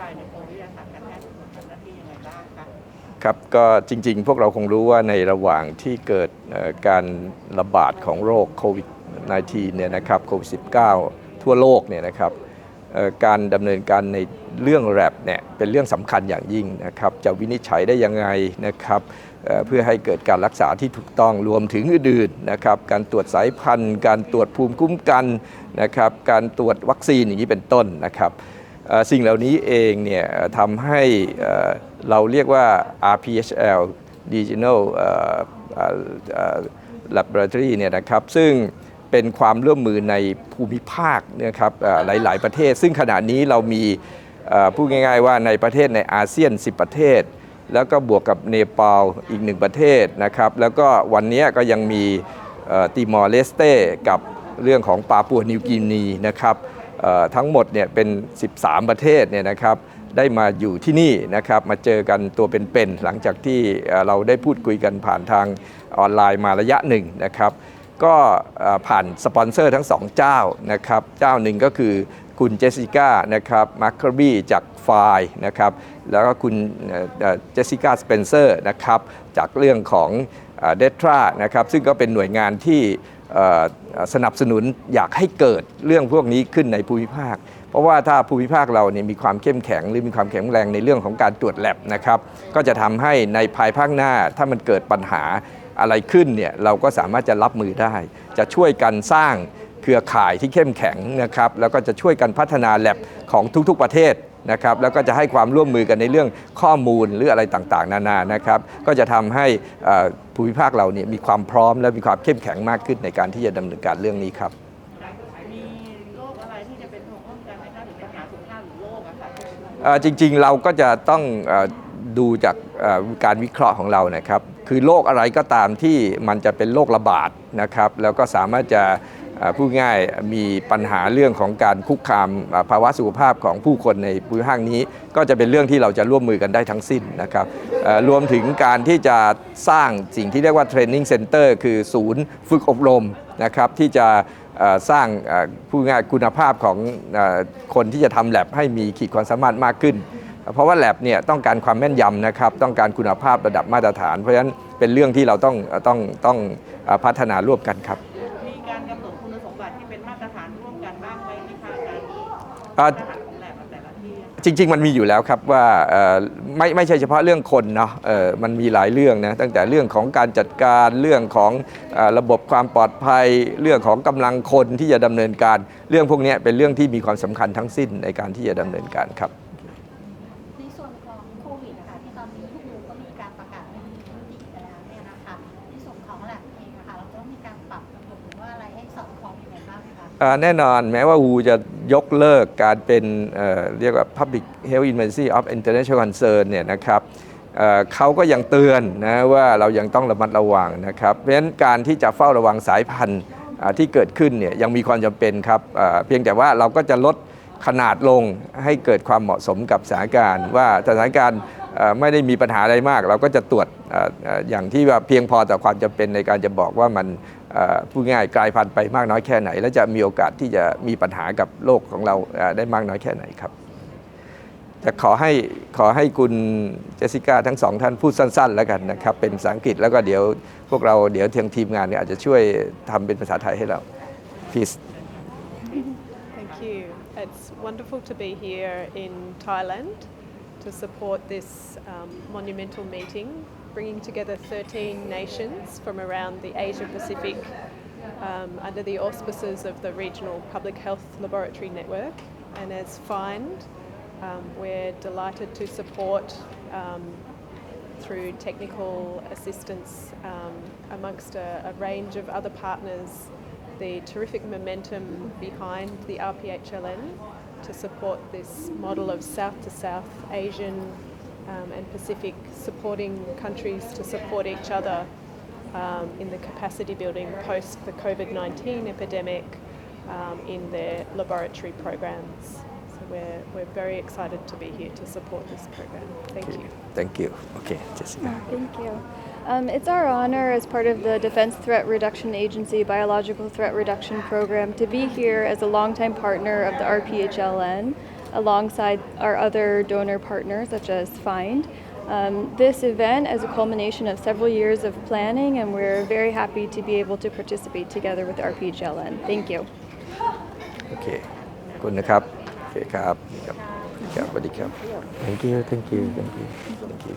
บายในกรมวิทยาศาสตร์การแพทย์ทำหน้าที่ยังไงบ้างคะครับก็จริง ๆ พวกเราคงรู้ว่าในระหว่างที่เกิดการระบาดของโรคโควิด -19 เนี่ยนะครับโควิด -19 ทั่วโลกเนี่ยนะครับการดำเนินการในเรื่องแรบเนี่ยเป็นเรื่องสำคัญอย่างยิ่งนะครับจะวินิจฉัยได้ยังไงนะครับเพื่อให้เกิดการรักษาที่ถูกต้องรวมถึงอื่นๆนะครับการตรวจสายพันธุ์ การตรวจภูมิคุ้มกันนะครับการตรวจวัคซีนอย่างนี้เป็นต้นนะครับ สิ่งเหล่านี้เองเนี่ยทำให้เราเรียกว่า RPHL Regional Laboratory เนี่ยนะครับซึ่งเป็นความร่วมมือในภูมิภาคนะครับหลาย ๆ ประเทศ ซึ่งขณะนี้เรามีพูดง่าย ๆ ว่าในประเทศในอาเซียน 10 ประเทศ แล้วก็บวกกับเนปาลอีกหนึ่งประเทศนะครับ แล้วก็วันนี้ก็ยังมีติมอร์เลสเตกับเรื่องของปาปัวนิวกินีนะครับ ทั้งหมดเนี่ยเป็น 13 ประเทศเนี่ยนะครับได้มาอยู่ที่นี่นะครับมาเจอกันตัวเป็นๆหลังจากที่เราได้พูดคุยกันผ่านทางออนไลน์มาระยะหนึ่งนะครับก็ผ่านสปอนเซอร์ทั้งสองเจ้านะครับเจ้าหนึ่งก็คือคุณเจสสิก้านะครับมาร์คร์บี้จากไฟล์นะครับแล้วก็คุณเจสสิก้าสเปนเซอร์นะครับจากเรื่องของเดทรานะครับซึ่งก็เป็นหน่วยงานที่ สนับสนุนอยากให้เกิดเรื่องพวกนี้ขึ้นในภูมิภาค เพราะว่าถ้าภูมิภาคเราเนี่ยมีความเข้มแข็งหรือมีความแข็งแรงในเรื่องของการตรวจแลบนะครับ ก็จะทำให้ในภายภาคหน้าถ้ามันเกิดปัญหาอะไรขึ้นเนี่ยเราก็สามารถจะรับมือได้ จะช่วยกันสร้างเครือข่ายที่เข้มแข็งนะครับแล้วก็จะช่วยกันพัฒนาแลบของทุกๆประเทศ นะครับแล้วก็จะให้ความร่วมมือกันในเรื่องข้อมูลหรืออะไรต่างๆ นานานะครับ ก็จะทำให้ภูมิภาคเราเนี่ยมีความพร้อมและมีความเข้มแข็งมากขึ้นในการที่จะดำเนินการเรื่องนี้ครับจริงๆเราก็จะต้องดูจากการวิเคราะห์ของเรานะครับ คือโรคอะไรก็ตามที่มันจะเป็นโรคระบาดนะครับ แล้วก็สามารถจะ พูดง่ายมีปัญหาเรื่องของการคุกคามภาวะสุขภาพของผู้คนในภูมิภาคนี้ ก็จะเป็นเรื่องที่เราจะร่วมมือกันได้ทั้งสิ้นนะครับรวมถึงการที่จะสร้างสิ่งที่เรียกว่า Training Center คือศูนย์ฝึกอบรมนะครับที่จะสร้างผู้ง่ายคุณภาพของคนที่จะทำแลบให้มีขีดความสามารถมากขึ้น เพราะว่าแลบเนี่ยต้องการความแม่นยำนะครับต้องการคุณภาพระดับมาตรฐาน เพราะฉะนั้นเป็นเรื่องที่เราต้องต้องต้องพัฒนาร่วมกันครับ อ่าตรฐานของจริง ๆ มันมีอยู่แล้วครับว่าไม่ไม่ใช่เฉพาะเรื่องคนเนาะมันมีหลายเรื่องนะตั้งแต่เรื่องของการจัดการเรื่องของอระบบความปลอดภัย เรื่องของกำลังคนที่จะดำเนินการ เรื่องพวกนี้เป็นเรื่องที่มีความสำคัญทั้งสิ้นในการที่จะดำเนินการครับ แน่นอนแม้ว่าวูจะยกเลิกการเป็นเเรียกว่า Public Health Emergency of International Concern เนี่ยนะครับเเขาก็ยังเตือนนะว่าเรายังต้องระมัดระวังนะครับ เพราะฉะนั้นการที่จะเฝ้าระวังสายพันธุ์ที่เกิดขึ้นเนี่ยยังมีความจำเป็นครับเเพียงแต่ว่าเราก็จะลดขนาดลงให้เกิดความเหมาะสมกับสถานการณ์ ว่าสถานการณ์ ไม่ได้มีปัญหาอะไรมาก เราก็จะตรวจออย่างที่ว่าเพียงพอต่อความจำเป็นในการจะบอกว่ามันเอ่อพูดง่ายกลายพันธุ์ไปมากน้อยแค่ไหน และจะมีโอกาสที่จะมีปัญหากับโลกของเราได้มากน้อยแค่ไหนครับ จะขอให้ขอให้คุณเจสสิก้าทั้งสองท่านพูดสั้น ๆ แล้วกันนะครับ เป็นภาษาอังกฤษแล้วก็เดี๋ยวพวกเราเดี๋ยวทางทีมงานเนี่ยอาจจะช่วยทำเป็นภาษาไทยให้เรา please Thank you. It's wonderful to be here in Thailand to support this um, monumental meeting, bringing together 13 nations from around the Asia Pacific um, under the auspices of the Regional Public Health Laboratory Network. And as FIND, um, we're delighted to support um, through technical assistance um, amongst a, a range of other partners the terrific momentum behind the RPHLN to support this model of South to South Asian um, and Pacific supporting countries to support each other um, in the capacity building post the COVID 19 epidemic um, in their laboratory programs. So we're, we're very excited to be here to support this program. Thank you. thank you okay Jessica Thank you. Um, it's our honor as part of the Defense Threat Reduction Agency Biological Threat Reduction Program to be here as a longtime partner of the RPHLN alongside our other donor partners such as FIND. Um, this event is a culmination of several years of planning and we're very happy to be able to participate together with RPHLN. Thank you. โอเคขอบคุณนะครับ โอเคครับครับสวัสดีครับ thank you thank you thank you thank you